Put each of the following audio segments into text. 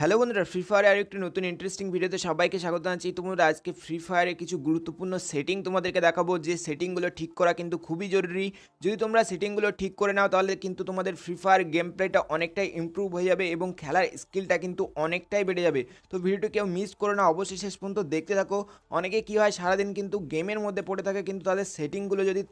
Hello বন্ধুরা free ফায়ারে আর একটি নতুন ইন্টারেস্টিং ভিডিওতে সবাইকে স্বাগত জানাচ্ছি। তোমরা আজকে ফ্রি ফায়ারে কিছু গুরুত্বপূর্ণ সেটিং তোমাদেরকে দেখাবো। যে সেটিংগুলো ঠিক করা কিন্তু খুবই জরুরি। যদি তোমরা সেটিংগুলো ঠিক করে নাও, তাহলে কিন্তু তোমাদের ফ্রি ফায়ার গেম প্লেটা অনেকটাই ইমপ্রুভ হয়ে যাবে এবং খেলার স্কিলটা কিন্তু অনেকটাই বেড়ে যাবে। তো ভিডিওটি কেউ মিস করো না, অবশ্যই শেষ পর্যন্ত দেখতে থাকো। অনেকে কী হয়, সারাদিন কিন্তু গেমের মধ্যে পড়ে থাকে, কিন্তু তাদের সেটিংগুলো যদি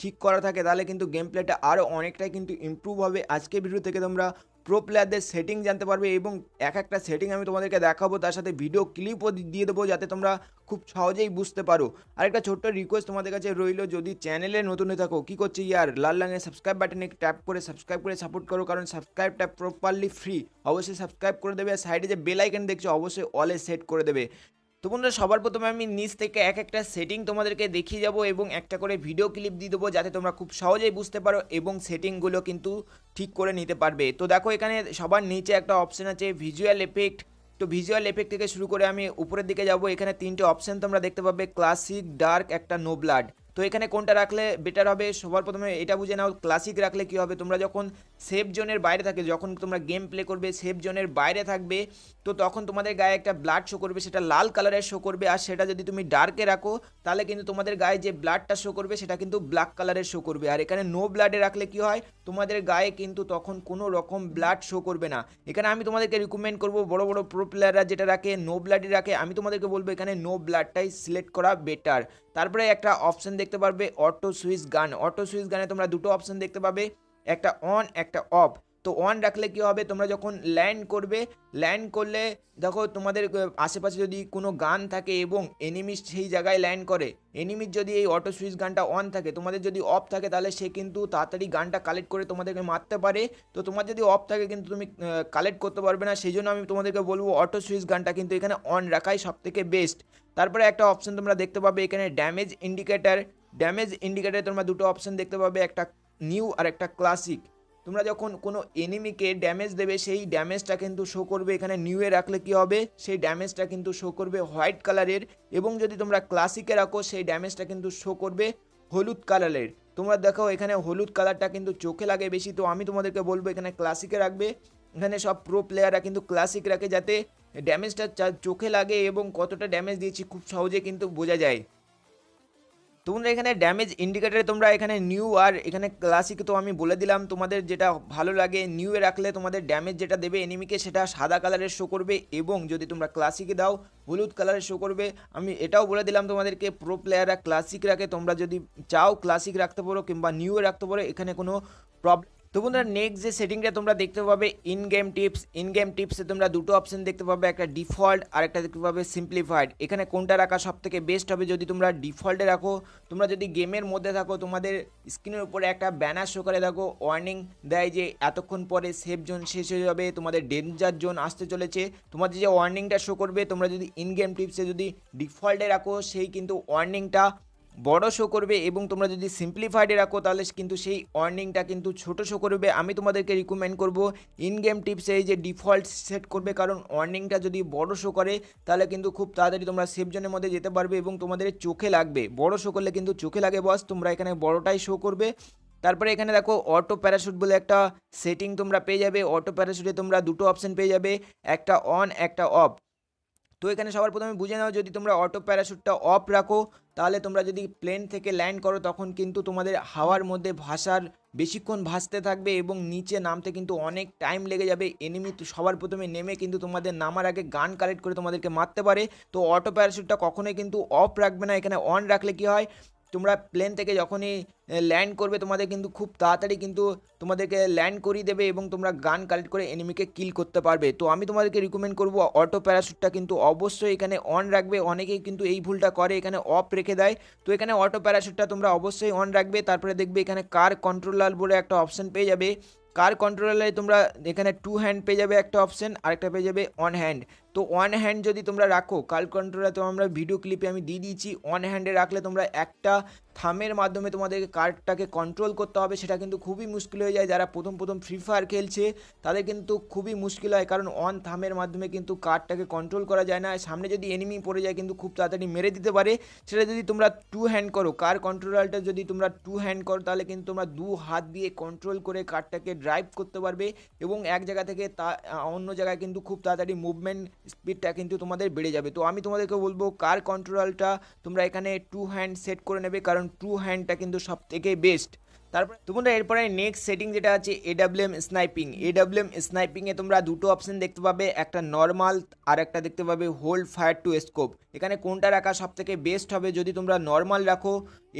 ঠিক করা থাকে, তাহলে কিন্তু গেম প্লেটা আরও অনেকটাই কিন্তু ইমপ্রুভ হবে। আজকে ভিডিও থেকে তোমরা প্রো প্লেয়ারদের সেটিং জানতে পারবে এবং এক একটা সেটিং আমি তোমাদেরকে দেখাবো, তার সাথে ভিডিও ক্লিপও দিয়ে দেবো যাতে তোমরা খুব সহজেই বুঝতে পারো। আরেকটা ছোট্ট রিকোয়েস্ট তোমাদের কাছে রইল, যদি চ্যানেলে নতুন হয়ে থাকো, কী করছি ইয়ার? লাল রঙের সাবস্ক্রাইব বাটনে ট্যাপ করে সাবস্ক্রাইব করে সাপোর্ট করো, কারণ সাবস্ক্রাইব ট্যাপ প্রপারলি ফ্রি অবশ্যই সাবস্ক্রাইব করে দেবে, আর সাইডে যে বেল আইকন দেখছ, অবশ্যই অলে সেট করে দেবে। তো বন্ধুরা, সবার প্রথমে আমি নিচ থেকে এক একটা সেটিং তোমাদেরকে দেখিয়ে যাব এবং একটা করে ভিডিও ক্লিপ দিয়ে দেবো যাতে তোমরা খুব সহজেই বুঝতে পারো এবং সেটিংগুলো কিন্তু ঠিক করে নিতে পারবে। তো দেখো, এখানে সবার নিচে একটা অপশান আছে ভিজুয়াল এফেক্ট তো ভিজুয়াল এফেক্ট থেকে শুরু করে আমি উপরের দিকে যাব। এখানে তিনটে অপশান তোমরা দেখতে পাবে ক্লাসিক ডার্ক একটা নো ব্লাড তো এখানে কোনটা রাখলে বেটার হবে? সবার প্রথমে এটা বুঝে নাও ক্লাসিক রাখলে কি হবে? তোমরা যখন সেফ জোনের বাইরে থাকে, যখন তোমরা গেম প্লে করবে সেফ জোনের বাইরে থাকবে, তো তখন তোমাদের গায়ে একটা ব্লাড শো করবে, সেটা লাল কালারের শো করবে, আর সেটা যদি তুমি ডার্কে রাখো, তাহলে কিন্তু তোমাদের গায়ে যে ব্লাডটা শো করবে, সেটা কিন্তু ব্ল্যাক কালারের শো করবে। আর এখানে নো ব্লাডে রাখলে কি হয়? তোমাদের গায়ে কিন্তু তখন কোনো রকম ব্লাড শো করবে না। এখানে আমি তোমাদেরকে রিকমেন্ড করব, বড় বড় প্রো প্লেয়াররা যেটা রাখে নো ব্লাডই রাখে, আমি তোমাদেরকে বলব এখানে নো ব্লাডটাই সিলেক্ট করা বেটার তারপরে একটা অপশন দেখতে পারবে auto switch gun auto switch গানে তোমরা দুটো অপশন দেখতে পাবে, একটা অন একটা অফ তো অন রাখলে কি হবে? তোমরা যখন ল্যান্ড করবে ল্যান্ড করলে দেখো তোমাদের আশেপাশে যদি কোনো গান থাকে এবং এনিমি সেই জায়গায় ল্যান্ড করে এনিমির যদি এই অটো সুইচ গানটা অন থাকে, তোমাদের যদি অফ থাকে তাহলে সে কিন্তু তাড়াতাড়ি গানটা কালেক্ট করে তোমাদেরকে মারতে পারে। তো তোমার যদি অফ থাকে কিন্তু তুমি কালেক্ট করতে পারবে না। সেই জন্য আমি তোমাদেরকে বলব অটো সুইচ গানটা কিন্তু এখানে অন রাখাই সব থেকে বেস্ট তারপরে একটা অপশন তোমরা দেখতে পাবে এখানে ড্যামেজ ইন্ডিকেটার ড্যামেজ ইন্ডিকেটারে তোমরা দুটো অপশন দেখতে পাবে, একটা নিউ আর একটা ক্লাসিক তোমরা যখন কোনো এনিমিকে ড্যামেজ দেবে, সেই ড্যামেজটা কিন্তু শো করবে। এখানে নিউয়ে রাখলে কি হবে? সেই ড্যামেজটা কিন্তু শো করবে হোয়াইট কালারের এবং যদি তোমরা ক্লাসিকে রাখো, সেই ড্যামেজটা কিন্তু শো করবে হলুদ কালারের তোমরা দেখো এখানে হলুদ কালারটা কিন্তু চোখে লাগে বেশি। তো আমি তোমাদেরকে বলব এখানে ক্লাসিকে রাখবে। এখানে সব প্রো প্লেয়াররা কিন্তু ক্লাসিক রাখে যাতে ড্যামেজটা চোখে লাগে এবং কতটা ড্যামেজ দিয়েছি খুব সহজে কিন্তু বোঝা যায়। তোমরা এখানে ড্যামেজ ইন্ডিকেটারে তোমরা এখানে নিউ আর এখানে ক্লাসিক তো আমি বলে দিলাম, তোমাদের যেটা ভালো লাগে নিউয়ে রাখলে তোমাদের ড্যামেজ যেটা দেবে এনিমিকে সেটা সাদা কালারের শো করবে এবং যদি তোমরা ক্লাসিকে দাও, হলুদ কালারের শো করবে। আমি এটাও বলে দিলাম তোমাদেরকে প্রো প্লেয়াররা ক্লাসিক রাখে, তোমরা যদি চাও ক্লাসিক রাখতে পারো কিংবা নিউয়ে রাখতে পারো, এখানে কোনো প্রবলেম তো বন্ধুরা নেক্সট যে সেটিংটা তোমরা দেখতে পাবে in game tips in game টিপসে তোমরা দুটো অপশন দেখতে পাবে, একটা ডিফল্ট আর একটা দেখতে পাবে সিম্পলিফাইড এখানে কোনটা রাখা সব থেকে বেস্ট হবে যদি তোমরা ডিফল্টে রাখো? তোমরা যদি গেমের মধ্যে থাকো, তোমাদের স্ক্রিনের উপরে একটা ব্যানার শো করে থাকো ওয়ার্নিং দেয় যে এতক্ষণ পরে সেফ জোন শেষ হয়ে যাবে, তোমাদের ডেঞ্জার জোন আসতে চলেছে। তোমাদের যে ওয়ার্নিংটা শো করবে, তোমরা যদি ইন গেম টিপসে যদি ডিফল্টে রাখো, সেই কিন্তু ওয়ার্নিংটা বড় শো করবে এবং তোমরা যদি সিম্পলিফাইডে রাখো, তাহলে কিন্তু সেই অর্নিংটা কিন্তু ছোট শো করবে। আমি তোমাদেরকে রিকমেন্ড করব ইন গেম টিপসে এই যে ডিফল্ট সেট করবে, কারণ অর্নিংটা যদি বড় শো করে, তাহলে কিন্তু খুব তাড়াতাড়ি তোমরা সেফ জোনের মধ্যে যেতে পারবে এবং তোমাদের চোখে লাগবে। বড় শো করলে কিন্তু চোখে লাগে বস তোমরা এখানে বড়টাই শো করবে। তারপরে এখানে দেখো অটো প্যারাশুট বলে একটা সেটিং তোমরা পেয়ে যাবে। অটো প্যারাশুটে তোমরা দুটো অপশন পেয়ে যাবে, একটা অন একটা অফ তো এখানে সবার প্রথমে বুঝে নাও যদি তোমরা অটো প্যারাশুটটা অফ রাখো, তাহলে তোমরা যদি প্লেন থেকে ল্যান্ড করো, তখন কিন্তু তোমাদের হাওয়ার মধ্যে ভাসার বেশিক্ষণ ভাসতে থাকবে এবং নিচে নামতে কিন্তু অনেক টাইম লেগে যাবে। এনিমি সবার প্রথমে নেমে কিন্তু তোমাদের নামার আগে গান কালেক্ট করে তোমাদেরকে মারতে পারে। তো অটো প্যারাশুটটা কখনোই কিন্তু অফ রাখবে না। এখানে অন রাখলে কি হয়? তোমরা প্লেন থেকে যখনই ল্যান্ড করবে, তোমাদের কিন্তু খুব তাড়াতাড়ি কিন্তু তোমাদেরকে ল্যান্ড করিয়ে দেবে এবং তোমরা গান কালেক্ট করে এনিমিকে কিল করতে পারবে। তো আমি তোমাদেরকে রিকমেন্ড করব অটো প্যারাশুটটা কিন্তু অবশ্যই এখানে অন রাখবে। অনেকেই কিন্তু এই ভুলটা করে, এখানে অফ রেখে দেয়। তো এখানে অটো প্যারাশুটটা তোমরা অবশ্যই অন রাখবে। তারপরে দেখবে এখানে কার কন্ট্রোলার বলে একটা অপশন পেয়ে যাবে। কার কন্ট্রোলারে তোমরা এখানে টু হ্যান্ড পেয়ে যাবে একটা অপশন আরেকটা পেয়ে যাবে অন হ্যান্ড তো ওয়ান হ্যান্ড যদি তোমরা রাখো কাল কন্ট্রোলার তো আমরা ভিডিও ক্লিপে আমি দিয়ে দিয়েছি ওয়ান হ্যান্ডে রাখলে তোমরা একটা থামের মাধ্যমে তোমাদেরকে কার্ডটাকে কন্ট্রোল করতে হবে, সেটা কিন্তু খুবই মুশকিল হয়ে যায়। যারা প্রথম প্রথম ফ্রি ফায়ার খেলছে, তাদের কিন্তু খুবই মুশকিল হয়, কারণ অন থামের মাধ্যমে কিন্তু কার্ডটাকে কন্ট্রোল করা যায় না। সামনে যদি এনিমি পড়ে যায়, কিন্তু খুব তাড়াতাড়ি মেরে দিতে পারে। সেটা যদি তোমরা টু হ্যান্ড করো কার কন্ট্রোলারটা যদি তোমরা টু হ্যান্ড করো, তাহলে কিন্তু তোমরা দু হাত দিয়ে কন্ট্রোল করে কারটাকে ড্রাইভ করতে পারবে এবং এক জায়গা থেকে তা, অন্য জায়গায় কিন্তু খুব তাড়াতাড়ি মুভমেন্ট স্পিডটা কিন্তু তোমাদের বেড়ে যাবে। তো আমি তোমাদেরকে বলব কার কন্ট্রোলটা তোমরা এখানে টু হ্যান্ড সেট করে নেবে, কারণ টু হ্যান্ডটা কিন্তু সব থেকে বেস্ট তারপরে তোমরা এরপরে নেক্সট সেটিং যেটা আছে এডাব্লিউএম স্নাইপিং এডাব্লিউএম স্নাইপিংয়ে তোমরা দুটো অপশন দেখতে পাবে, একটা নর্মাল আর একটা দেখতে পাবে হোল্ড ফায়ার টু স্কোপ এখানে কোনটা রাখা সব থেকে বেস্ট হবে যদি তোমরা নর্মাল রাখো?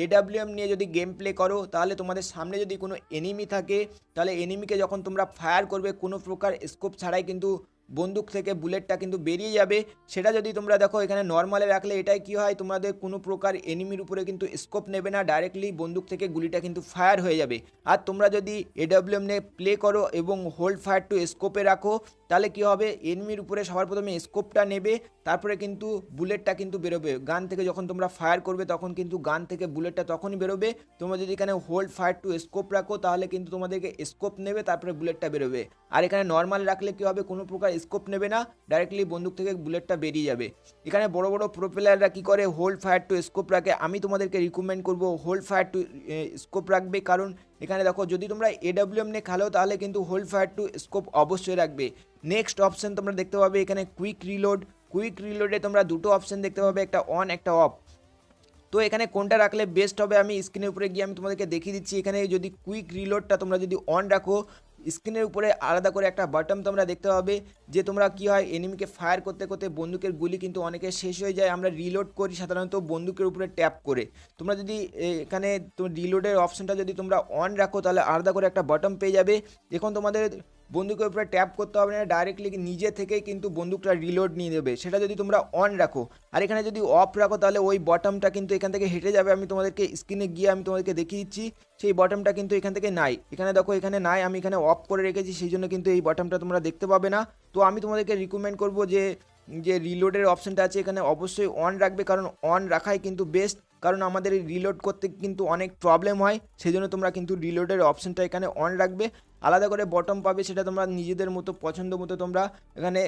এডাব্লিউএম নিয়ে যদি গেম প্লে করো, তাহলে তোমাদের সামনে যদি কোনো এনিমি থাকে, তাহলে এনিমিকে যখন তোমরা ফায়ার করবে, কোনো প্রকার স্কোপ ছাড়াই কিন্তু বন্দুক থেকে বুলেটটা কিন্তু বেরিয়ে যাবে। সেটা যদি তোমরা দেখো, এখানে নর্মালে রাখলে এটাই কি হয়? তোমাদের কোনো প্রকার এনিমির উপরে কিন্তু স্কোপ নেবে না। ডাইরেক্টলি বন্দুক থেকে গুলিটা কিন্তু ফায়ার হয়ে যাবে। আর তোমরা যদি এডাব্লিউএম নিয়ে প্লে করো এবং হোল্ড ফায়ার টু স্কোপে রাখো, তাহলে কি হবে? এনিমির উপরে সবার প্রথমে স্কোপটা নেবে, তারপরে কিন্তু বুলেটটা কিন্তু বেরোবে। গান থেকে যখন তোমরা ফায়ার করবে, তখন কিন্তু গান থেকে বুলেটটা তখনই বেরোবে। তোমরা যদি এখানে হোল্ড ফায়ার টু স্কোপ রাখো, তাহলে কিন্তু তোমাদেরকে স্কোপ নেবে, তারপরে বুলেটটা বেরোবে। আর এখানে নর্মাল রাখলে কি হবে? কোনো প্রকার স্কোপ নেবে না ডাইরেক্টলি বন্দুক থেকে বুলেটটা বেরিয়ে যাবে। এখানে বড় বড় প্রো প্লেয়াররা কী করে? হোল্ড ফায়ার টু স্কোপ রাখে। আমি তোমাদেরকে রিকমেন্ড করব হোল্ড ফায়ার টু স্কোপ রাখবে। কারণ এখানে দেখো, যদি তোমরা এডাব্লিউএম নিয়ে খেলো, তাহলে কিন্তু হোল্ড ফায়ার টু স্কোপ অবশ্যই রাখবে। নেক্সট অপশন তোমরা দেখতে পাবে এখানে কুইক রিলোড কুইক রিলোডে তোমরা দুটো অপশন দেখতে পাবে, একটা অন একটা অফ তো এখানে কোনটা রাখলে বেস্ট হবে, আমি স্ক্রিনের উপরে গিয়ে আমি তোমাদেরকে দেখিয়ে দিচ্ছি। এখানে যদি কুইক রিলোডটা তোমরা যদি অন রাখো স্ক্রিনের উপরে আলাদা করে একটা বাটন তোমরা দেখতে পাবে, যে তোমরা কি হয় এনিমিকে ফায়ার করতে করতে বন্দুকের গুলি কিন্তু অনেকে শেষ হয়ে যায়। আমরা রিলোড করি সাধারণত বন্দুকের উপরে ট্যাপ করে। তোমরা যদি এখানে রিলোডের অপশনটা যদি তোমরা অন রাখো, তাহলে আলাদা করে একটা বাটন পেয়ে যাবে। এখন তোমাদের বন্দুকের উপরে ট্যাপ করতে হবে না ডাইরেক্টলি নিজে থেকেই কিন্তু বন্দুকটা রিলোড নিয়ে দেবে সেটা যদি তোমরা অন রাখো, আর এখানে যদি অফ রাখো, তাহলে ওই বটমটা কিন্তু এখান থেকে হেঁটে যাবে। আমি তোমাদেরকে স্ক্রিনে গিয়ে আমি তোমাদেরকে দেখিয়ে দিচ্ছি, সেই বটমটা কিন্তু এখান থেকে নাই। এখানে দেখো, এখানে নাই, আমি এখানে অফ করে রেখেছি, সেই জন্য কিন্তু এই বটমটা তোমরা দেখতে পাবে না। তো আমি তোমাদেরকে রিকমেন্ড করব যে যে রিলোডের অপশনটা আছে, এখানে অবশ্যই অন রাখবে, কারণ অন রাখাই কিন্তু বেস্ট কারণ আমাদের রিলোড করতে কিন্তু অনেক প্রবলেম হয়। সেই জন্য তোমরা কিন্তু রিলোডের অপশনটা এখানে অন রাখবে। আলাদা করে বটম পাবে, সেটা তোমরা নিজেদের মতো, পছন্দ মতো তোমরা এখানে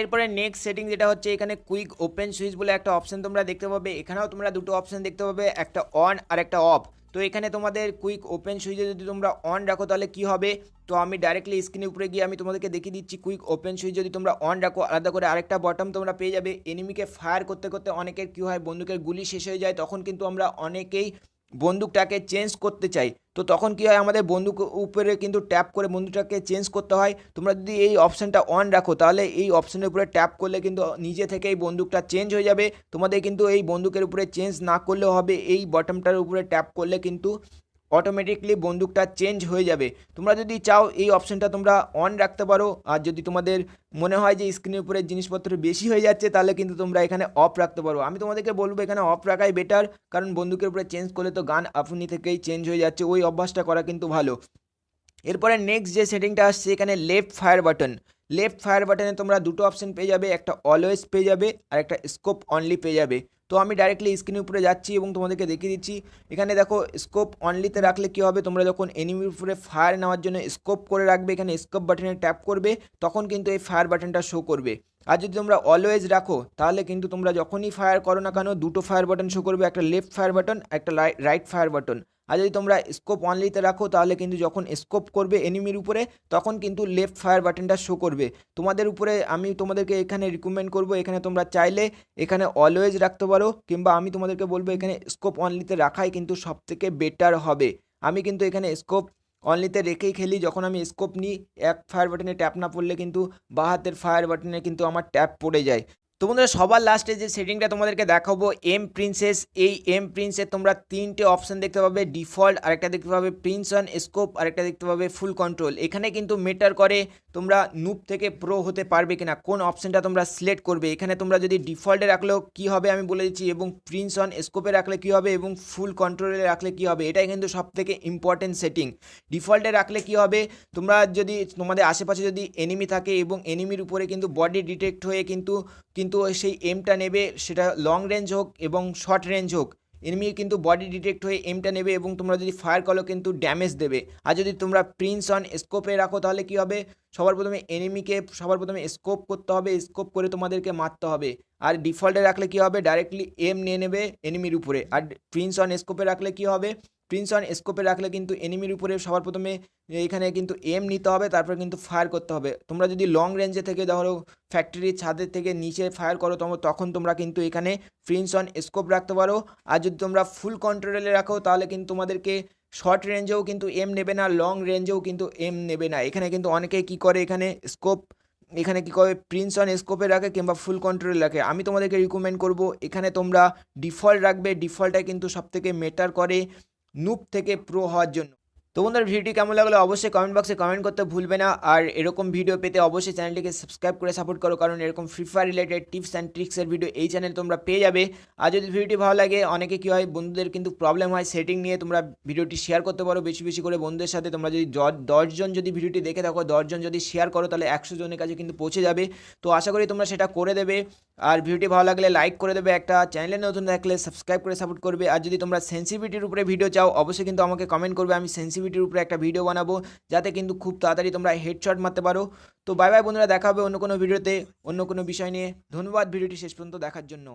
এরপরে নেক্সট সেটিং যেটা হচ্ছে এখানে কুইক ওপেন সুইচ বলে একটা অপশন তোমরা দেখতে পাবে। এখানেও তোমরা দুটো অপশন দেখতে পাবে, একটা অন আর একটা অফ তো এখানে তোমাদের কুইক ওপেন সুইচে যদি তোমরা অন রাখো, তাহলে কি হবে? তো আমি ডাইরেক্টলি স্ক্রিনের উপরে গিয়ে আমি তোমাদেরকে দেখিয়ে দিচ্ছি কুইক ওপেন সুইচ যদি তোমরা অন রাখো, আলাদা করে আরেকটা বটম তোমরা পেয়ে যাবে। এনিমিকে ফায়ার করতে করতে অনেকের কী হয়, বন্দুকের গুলি শেষ হয়ে যায়, তখন কিন্তু আমরা অনেকেই বন্দুকটাকে চেঞ্জ করতে চাই। তো তখন কি হয়, আমাদের বন্দুক উপরে কিন্তু ট্যাপ করে বন্দুকটাকে চেঞ্জ করতে হয়। তোমরা যদি এই অপশানটা অন রাখো, তাহলে এই অপশানের উপরে ট্যাপ করলে কিন্তু নিজে থেকে এই বন্দুকটা চেঞ্জ হয়ে যাবে। তোমাদের কিন্তু এই বন্দুকের উপরে চেঞ্জ না করলেও হবে, এই বটমটার উপরে ট্যাপ করলে কিন্তু অটোমেটিকলি বন্দুকটা চেঞ্জ হয়ে যাবে। তোমরা যদি চাও, এই অপশানটা তোমরা অন রাখতে পারো। আর যদি তোমাদের মনে হয় যে স্ক্রিনের উপরে জিনিসপত্র বেশি হয়ে যাচ্ছে, তাহলে কিন্তু তোমরা এখানে অফ রাখতে পারো। আমি তোমাদেরকে বলব, এখানে অফ রাখাই বেটার কারণ বন্দুকের উপরে চেঞ্জ করলে তো গান আপনি থেকেই চেঞ্জ হয়ে যাচ্ছে। ওই অভ্যাসটা করা কিন্তু ভালো। এরপরে নেক্সট যে সেটিংটা আসছে, এখানে left fire button left fire বাটনে তোমরা দুটো অপশন পেয়ে যাবে, একটা অলওয়েজ পেয়ে যাবে, আর একটা স্কোপ অনলি পেয়ে যাবে। তো আমি ডাইরেক্টলি স্ক্রিনের উপরে যাচ্ছি এবং তোমাদেরকে দেখিয়ে দিচ্ছি। এখানে দেখো স্কোপ অনলিতে রাখলে কি হবে? তোমরা যখন এনিমির উপরে ফায়ার নেওয়ার জন্য স্কোপ করে রাখবে, এখানে স্কোপ বাটনে ট্যাপ করবে, তখন কিন্তু এই ফায়ার বাটনটা শো করবে। আর যদি তোমরা অলওয়েজ রাখো, তাহলে কিন্তু তোমরা যখনই ফায়ার করো না কেন, দুটো ফায়ার বাটন শো করবে, একটা লেফট ফায়ার বাটন একটা রাইট ফায়ার বাটন আর যদি তোমরা স্কোপ অনলিতে রাখো, তাহলে কিন্তু যখন স্কোপ করবে এনিমির উপরে, তখন কিন্তু লেফট ফায়ার বাটনটা শো করবে। তোমাদের উপরে আমি তোমাদেরকে এখানে রিকমেন্ড করব, এখানে তোমরা চাইলে এখানে অলওয়েজ রাখতে পারো, কিংবা আমি তোমাদেরকে বলব এখানে স্কোপ অনলিতে রাখাই কিন্তু সব থেকে বেটার হবে। আমি কিন্তু এখানে স্কোপ অনলিতে রেখেই খেলি, যখন আমি স্কোপ নিই, এক ফায়ার বাটনে ট্যাপ না পড়লে কিন্তু বা হাতের ফায়ার বাটনে কিন্তু আমার ট্যাপ পড়ে যায়। তো বন্ধুরা, সবার লাস্টে যে সেটিংটা তোমাদেরকে দেখাবো এম প্রিন্সেস এই এম প্রিন্সের তোমরা তিনটে অপশন দেখতে পাবে ডিফল্ট আরেকটা দেখতে পাবে প্রিন্স অন স্কোপ আরেকটা দেখতে পাবে ফুল কন্ট্রোল এখানে কিন্তু মেটার করে তোমরা নুপ থেকে প্রো হতে পারবে কিনা, কোন অপশনটা তোমরা সিলেক্ট করবে। এখানে তোমরা যদি ডিফল্টে রাখলেও কী হবে আমি বলে দিচ্ছি, এবং প্রিন্স অন স্কোপে রাখলে কী হবে, এবং ফুল কন্ট্রোলে রাখলে কী হবে, এটাই কিন্তু সব থেকে ইম্পর্টেন্ট সেটিং ডিফল্টে রাখলে কী হবে, তোমরা যদি তোমাদের আশেপাশে যদি এনিমি থাকে, এবং এনিমির উপরে কিন্তু বডি ডিটেক্ট হয়ে কিন্তু কিন্তু সেই এমটা নেবে, সেটা লং রেঞ্জ হোক এবং শর্ট রেঞ্জ হোক এনিমি কিন্তু বডি ডিটেক্ট হয়ে এমটা নেবে এবং তোমরা যদি ফায়ার করো কিন্তু ড্যামেজ দেবে। আর যদি তোমরা প্রিন্স অন স্কোপে রাখো, তাহলে কী হবে? সবার প্রথমে এনিমিকে সবার প্রথমে স্কোপ করতে হবে স্কোপ করে তোমাদেরকে মারতে হবে। আর ডিফল্টে রাখলে কী হবে? ডাইরেক্টলি এম নিয়ে নেবে এনিমির উপরে। আর প্রিন্স অন স্কোপে রাখলে কী হবে? প্রিন্স অন স্কোপে রাখলে কিন্তু এনিমির উপরে সবার প্রথমে এখানে কিন্তু এম নিতে হবে, তারপর কিন্তু ফায়ার করতে হবে। তোমরা যদি লং রেঞ্জে থেকে, ধরো ফ্যাক্টরির ছাদের থেকে নিচে ফায়ার করো তোমরা তখন তোমরা কিন্তু এখানে প্রিন্স অন স্কোপ রাখতে পারো। আর যদি তোমরা ফুল কন্ট্রোলে রাখো, তাহলে কিন্তু তোমাদেরকে শর্ট রেঞ্জেও কিন্তু এম নেবে না লং রেঞ্জেও কিন্তু এম নেবে না। এখানে কিন্তু অনেকে কি করে, এখানে স্কোপ এখানে কি করে প্রিন্স অন স্কোপে রাখে কিংবা ফুল কন্ট্রোলে রাখে। আমি তোমাদেরকে রিকমেন্ড করব, এখানে তোমরা ডিফল্ট রাখবে। ডিফল্টটাই কিন্তু সবথেকে মেটার করে। নুপ থেকে প্রো হওয়ার জন্য। তো বন্ধুরা, ভিডিওটি কেমন লাগল অবশ্যই কমেন্ট বক্সে কমেন্ট করতে ভুলবে না। আর এরকম ভিডিও পেতে অবশ্যই চ্যানেলটিকে সাবস্ক্রাইব করে সাপোর্ট করো, কারণ এরকম free fire related tips and ট্রিক্সের video এই চ্যানেল তোমরা পেয়ে যাবে। আর যদি ভিডিওটি ভালো লাগে, অনেকে কী হয়, বন্ধুদের কিন্তু প্রবলেম হয় সেটিং নিয়ে, তোমরা ভিডিওটি শেয়ার করতে পারো বেশি বেশি করে। বন্ধুদের সাথে তোমরা যদি দশজন যদি ভিডিওটি দেখে থাকো দশজন যদি শেয়ার করো, তাহলে একশো জনের কাছে কিন্তু পৌঁছে যাবে। তো আশা করি তোমরা সেটা করে দেবে। আর ভিডিওটি ভালো লাগলে লাইক করে দেবে, একটা চ্যানেলে নতুন থাকলে সাবস্ক্রাইব করে সাপোর্ট করবে। আর যদি তোমরা সেন্সিভিটির উপরে ভিডিও চাও, অবশ্যই কিন্তু আমাকে কমেন্ট করবে, আমি সেন্সিভিটির উপরে একটা ভিডিও বানাবো, যাতে কিন্তু খুব তাড়াতাড়ি তোমরা হেডশট মারতে পারো। তো বাই বাই বন্ধুরা, দেখা হবে অন্য কোনো ভিডিওতে অন্য কোনো বিষয় নিয়ে। ধন্যবাদ, ভিডিওটি শেষ পর্যন্ত দেখার জন্য।